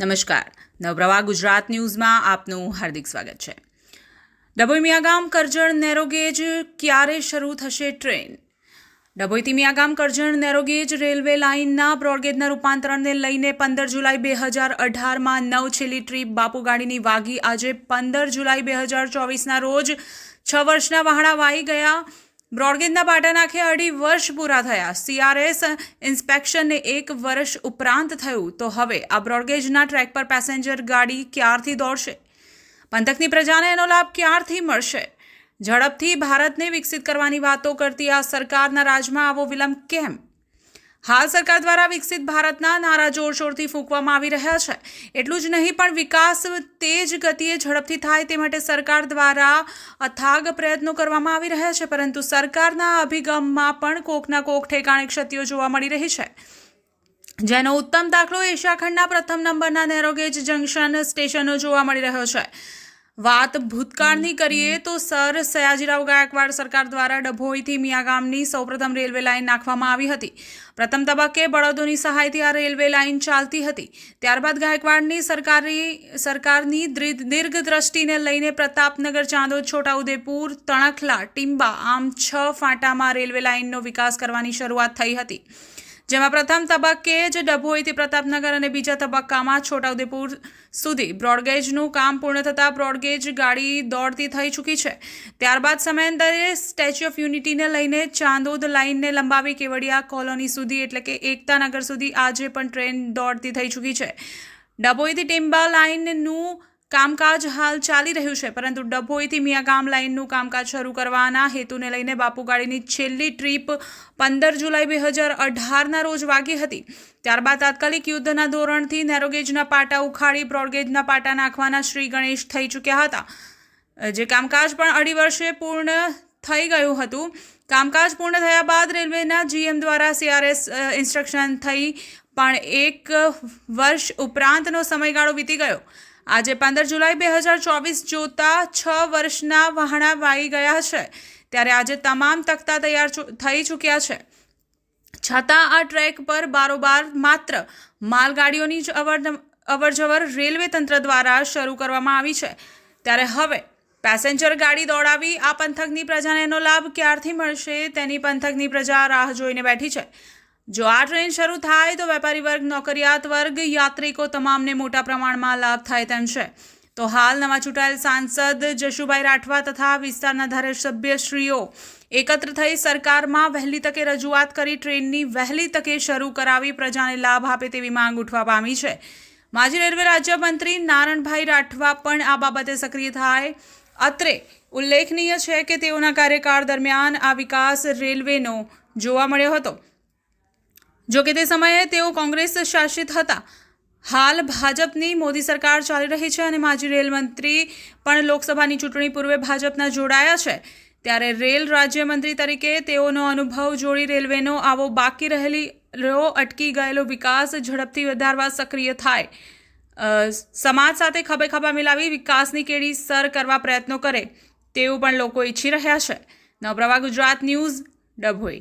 નમસ્કાર. નવપ્રવાહ ગુજરાત ન્યૂઝમાં આપનું હાર્દિક સ્વાગત છે. ડભોઈ મિયાગામ કરજણ નેરોગેજ ક્યારે શરૂ થશે train? ડભોઈથી Miyagam Karjan narrow gauge railway લાઇનના બ્રોડગેજના રૂપાંતરણને લઈને પંદર જુલાઈ બે હજાર અઢારમાં નવ છેલ્લી ટ્રીપ બાપુ ગાડીની વાગી. આજે પંદર જુલાઈ બે હજાર ચોવીસના રોજ છ વર્ષના વહાણા વાહી ગયા. બ્રોડગેજના પાટા નાખે અઢી વર્ષ પૂરા થયા. સીઆરએસ ઇન્સ્પેક્શનને એક વર્ષ ઉપરાંત થયું. તો હવે આ બ્રોડગેજના ટ્રેક પર પેસેન્જર ગાડી ક્યારથી દોડશે? પંથકની પ્રજાને એનો લાભ ક્યારથી મળશે? ઝડપથી ભારતને વિકસિત કરવાની વાતો કરતી આ સરકારના રાજમાં આવો વિલંબ કેમ? હાલ સરકાર દ્વારા વિકસિત ભારતના નારા જોરશોરથી ફૂંકવામાં આવી રહ્યા છે. એટલું જ નહીં, પણ વિકાસ તેજ ગતિએ ઝડપથી થાય તે માટે સરકાર દ્વારા અથાગ પ્રયત્નો કરવામાં આવી રહ્યા છે, પરંતુ સરકારના અભિગમમાં પણ કોકના કોક ઠેકાણે ક્ષતિઓ જોવા મળી રહી છે. જેનો ઉત્તમ દાખલો એશિયા ખંડના પ્રથમ નંબરના નેરોગેજ જંકશન સ્ટેશનો જોવા મળી રહ્યો છે. વાત ભૂતકાળની કરીએ તો સર સયાજીરાવ ગાયકવાડ સરકાર દ્વારા ડભોઈથી મિયાગામની સૌપ્રથમ રેલવે લાઇન નાખવામાં આવી હતી. પ્રથમ તબક્કે બળદોની સહાયથી આ રેલવે લાઇન ચાલતી હતી. ત્યારબાદ ગાયકવાડની સરકારી સરકારની દ્રિ- દીર્ઘ દ્રષ્ટિને લઈને પ્રતાપનગર, ચાંદોદ, છોટાઉદેપુર, તણખલા, ટીંબા, આમ છ ફાંટામાં રેલવે લાઇનનો વિકાસ કરવાની શરૂઆત થઈ હતી. જેમાં પ્રથમ તબક્કે જ ડભોઈથી પ્રતાપનગર અને બીજા તબક્કામાં છોટાઉદેપુર સુધી બ્રોડગેજનું કામ પૂર્ણ થતાં બ્રોડગેજ ગાડી દોડતી થઈ ચૂકી છે. ત્યારબાદ સમયાંતરે સ્ટેચ્યુ ઓફ યુનિટીને લઈને ચાંદોદ લાઇનને લંબાવી કેવડિયા કોલોની સુધી એટલે કે એકતાનગર સુધી આજે પણ ટ્રેન દોડતી થઈ ચૂકી છે. ડભોઈથી ટીમ્બા લાઇનનું કામકાજ હાલ ચાલી રહ્યું છે, પરંતુ ડભોઈથી મિયાગામ લાઇનનું કામકાજ શરૂ કરવાના હેતુને લઈને બાપુગાડીની છેલ્લી ટ્રીપ પંદર જુલાઈ બે હજાર અઢારના રોજ વાગી હતી. ત્યારબાદ તાત્કાલિક યુદ્ધના ધોરણથી નેરોગેજના પાટા ઉખાડી, બ્રોડગેજના પાટા નાખવાના શ્રી ગણેશ થઈ ચૂક્યા હતા. જે કામકાજ પણ અઢી વર્ષે પૂર્ણ થઈ ગયું હતું. કામકાજ પૂર્ણ થયા બાદ રેલવેના જીએમ દ્વારા સીઆરએસ ઇન્સ્ટ્રક્શન થઈ પણ એક વર્ષ ઉપરાંતનો સમયગાળો વીતી ગયો. આજે પંદર જુલાઈ બે હજાર ચોવીસ જોતા છ વર્ષના વહાણા વાઈ ગયા છે. ત્યારે આજે તમામ તખતા તૈયાર થઈ ચૂક્યા છે. છતાં આ ટ્રેક પર બારોબાર માત્ર માલગાડીઓની જ અવર અવરજવર રેલવે તંત્ર દ્વારા શરૂ કરવામાં આવી છે. ત્યારે હવે પેસેન્જર ગાડી દોડાવી આ પંથકની પ્રજાને એનો લાભ ક્યારથી મળશે તેની પંથકની પ્રજા રાહ જોઈને બેઠી છે. જો આ ટ્રેન શરૂ થાય તો વેપારી વર્ગ, નોકરિયાત વર્ગ, યાત્રિકો તમામને મોટા પ્રમાણમાં લાભ થાય તેમ છે. તો હાલ નવા ચૂંટાયેલ સાંસદ જશુભાઈ રાઠવા તથા વિસ્તારના ધારાસભ્યશ્રીઓ એકત્ર થઈ સરકારમાં વહેલી તકે રજૂઆત કરી ટ્રેનની વહેલી તકે શરૂ કરાવી પ્રજાને લાભ આપે તેવી માંગ ઉઠવા પામી છે. માજી રેલવે રાજ્યમંત્રી નારણભાઈ રાઠવા પણ આ બાબતે સક્રિય થાય. અત્રે ઉલ્લેખનીય છે કે તેઓના કાર્યકાળ દરમિયાન આ વિકાસ રેલવેનો જોવા મળ્યો હતો. જો કે તે સમયે તેઓ કોંગ્રેસ શાસિત હતા. હાલ ભાજપની મોદી સરકાર ચાલી રહી છે અને માજી રેલ મંત્રી પણ લોકસભાની ચૂંટણી પૂર્વે ભાજપના જોડાયા છે. ત્યારે રેલ રાજ્યમંત્રી તરીકે તેઓનો અનુભવ જોડી રેલવેનો આવો બાકી રહેલી રો અટકી ગયેલો વિકાસ ઝડપથી વધારવા સક્રિય થાય. સમાજ સાથે ખભે ખભા મિલાવી વિકાસની કેડી સર કરવા પ્રયત્નો કરે તેવું પણ લોકો ઈચ્છી રહ્યા છે. નવપ્રભા, ગુજરાત ન્યૂઝ, ડભોઈ.